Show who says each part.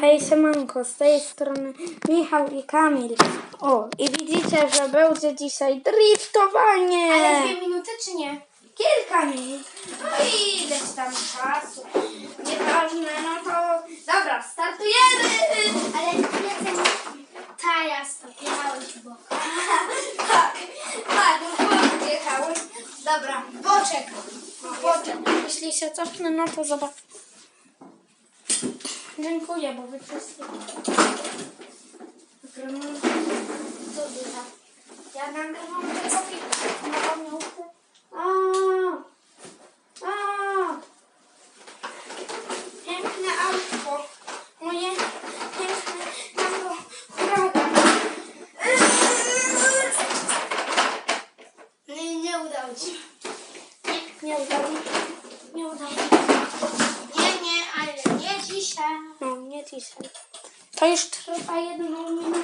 Speaker 1: Hej Siemanko, z tej strony Michał i Kamil. O, i widzicie, że będzie dzisiaj driftowanie.
Speaker 2: Ale dwie minuty czy nie?
Speaker 1: Kilka minut. No i ileś tam czasu. Nieważne, no to... Dobra, startujemy.
Speaker 2: Ale teraz to jechałeś w bok.
Speaker 1: tak, tak, no jechałem. Dobra, boczek. Boczek. Jeśli się cofnę, no to zobacz. Dziękuję, bo wy wszyscy... Co tam? Ja nagrywam te kopii na pamiątkę. Piękne autko. Moje piękne auto. Huragan.
Speaker 2: Nie, nie udało ci.
Speaker 1: Nie, nie udało. Nie udało mi.
Speaker 2: Nie, nie, ale nie dzisiaj.
Speaker 1: No, nie To już trwa jedną minutę.